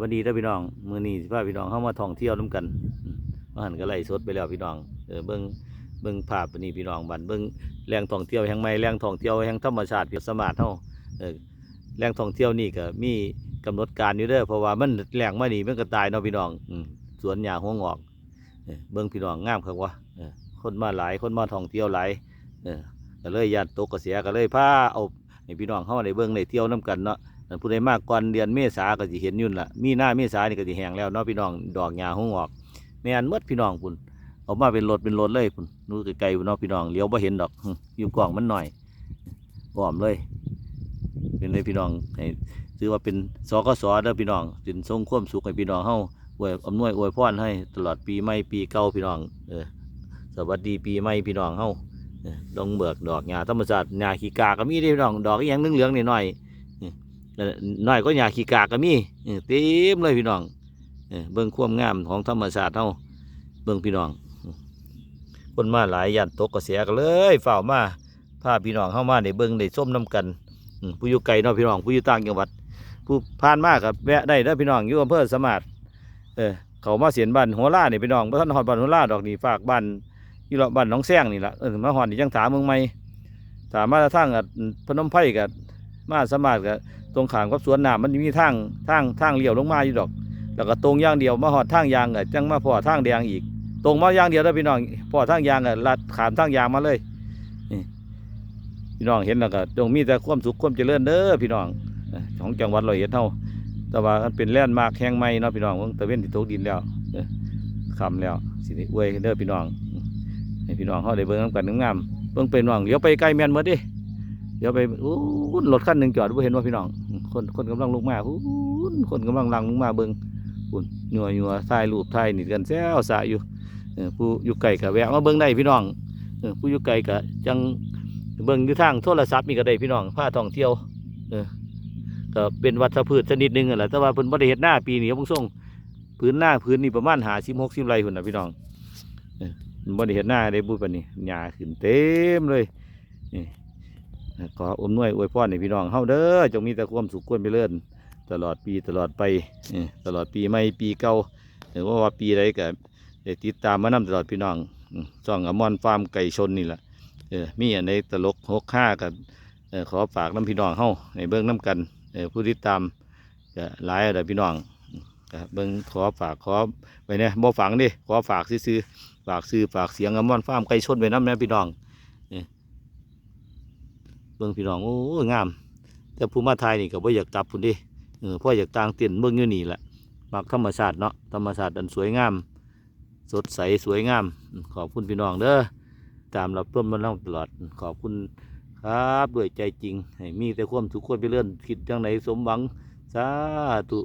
วัสดีท่านพี่น้องมือนีสิพาพี่น้องเข้ามาท่องเที่ยวนํกันมว่าหันก็ไล่สดไปแล้วพี่น้องเออเบิ่งเบิ่งภาพนนี้พี่น้องบัดเบิ่งแหล่งท่องเที่ยวแห่งใหม่แหล่งท่องเที่ยวแห่งธรรมชาติพิสมาร์ทเฮาเออแหล่งท่องเที่ยวนี่ก็มีกำหนดการอยู่เด้อเพราะว่ามันแหล่งมานี่มันก็ตายเนาะพี่น้องสวนหญ้าหัวงอกเบิ่งพี่น้องงามคักวะคนมาหลายคนมาท่องเที่ยวหลายเออก็เลยญาติตกกระเสียก็เลยพาเอาให้พี่น้องเข้ามาได้เบิ่งได้เที่ยวนํกันเนาะ อันผู้ใดมากก่อนเดือนเมษาก็สิเห็นยุ่นละมีหน้าเมษานี่ก็สิแห้งแล้วเนาะพี่น้องดอกหญ้าหงออกแม่นหมดพี่น้องพุ่นเอามาเป็นรถเป็นรถเลยพุ่นนู้ไกลๆเนาะพี่น้องเลี้ยวบ่เห็นดอกอยู่กล่องมันหน่อยอ้อมเลย เป็นเลยพี่น้องให้ถือว่าเป็นสกสเด้อพี่น้องสินทรงความสุขให้พี่น้องเฮาอวยอำนวยอวยพรให้ตลอดปีใหม่ปีเก่าพี่น้องเออสวัสดีปีใหม่พี่น้องเฮาเออดงเบิกดอกหญ้าธรรมชาติหญ้าขี้กาก็มีเด้พี่น้องดอกอีหยังเหลืองๆนิดหน่อยอ่อ น้อยก็หญ้าขี้กากก็มีเออเต็มเลยพี่น้องเออเบิ่งความงามของธรรมชาติเฮาเบิ่งพี่น้อง คนมาหลายยันตกกระแสกันเลยเฝ้ามาพาพี่น้องเข้ามาได้เบิ่งได้ส้มน้กันผู้อยู่ไกลนาะพี่น้องผู้อยู่ต่างจังหวัด ผู้ผ่านมากครับแวะได้เด้อพี่น้องอยู่อำเภอสมาร์ทเออเขามาเสียนบ้านหัวล่าเนี่พี่น้องบ่ทันฮอดบ้านหัวล่าดอกนี่ฝากบ้านยู่เลาะบ้านหนองแซงนี่ละเออมาฮอดนี่จังถามเมืองใหม่ถามมาทางอันพนมไพรกับมาสมาร์ทกับ ตรงขามกับสวนน้ำมันมีทางทางทางเลี้ยวลงมาอยู่ดอก แล้วก็ตรงย่างเดียวมาหอดทางยางอะจังมาพอทางแดงอีก ตรงมาย่างเดียวแล้วพี่น้องพอทางยางอะลัดขามทางยางมาเลยพี่น้องเห็นแล้วก็จงมีแต่ความสุขความเจริญเด้อพี่น้องของจังหวัดร้อยเอ็ดเฮาแต่ว่ามันเป็นแล่นมาร์คแห่งใหม่เนาะพี่น้องเบิ่งตะเวนที่ตกดินแล้วคำแล้วสิได้อวยเด้อพี่น้องให้พี่น้องเฮาได้เบิ่งนำกันงามเบิ่งไปน้องเดี๋ยวไปไกลแมนหมดเดิเดี๋ยวไปอู้นรถคันหนึ่งจอดบ่เห็นว่าพี่น้อง คนคนกำลังลงมาอู้นคนกำลังลังลงมาเบิ่งอุ่นยัวยัวถ่ายรูปถ่ายนี่กันแซวสะอยู่ผู้อยู่ไกลก็แวะมาเบิ่งได้พี่น้องผู้อยู่ไกลก็จังเบิ่งอยู่ทางโทรศัพท์นี่ก็ได้พี่น้องพาท่องเที่ยวเออก็เป็นวัชพืชชนิดหนึงนั่นแหละแต่ว่าเพิ่นบ่ได้เฮ็ดหน้าปีนี้ผมส่งพื้นหน้าพื้นนี่ประมาณ50 60ไร่พุ่นน่ะพี่น้องเออบ่ได้เฮ็ดหน้าได้บุญปานนี้หญ้าขึ้นเต็มเลย ขออมนวยอวยพรให้พี่น้องเฮาเด้อจงมีแต่ความสุขความเจริญตลอดปีตลอดไปตลอดปีใหม่ปีเก่าหรือว่าว่าปีใดก็ติดตามมานำตลอดพี่น้องช่องอมอนฟาร์มไก่ชนนี่แหละเออมีอันในตลกหกห้ากันเออขอฝากน้ำพี่น้องเฮาในเบิ้องน้ำกันผู้ติดตามก็หลายเด้อพี่น้องเบิ้องขอฝากขอไปเนี่ยบ่ฝังดิขอฝากซื้อฝากซื้อฝากเสียงอมอนฟาร์มไก่ชนไว้น้ำนะพี่น้อง เบิ่งพี่น้องโอ้ยงาม แต่ผู้มาไทยนี่ก็บ่อยากกลับพุ่นดิเออพราะอยากต่างเต้นเบิ่งอยู่นี่แหละมักธรรมชาติเนาะธรรมชาติอันสวยงาม สดใสสวยงาม ขอบคุณพี่น้องเด้อตามรับร่วมมาเล่าตลอดขอบคุณครับด้วยใจจริงให้มีแต่ความสุขความเจริญคิดจังไหนสมหวังสาธุ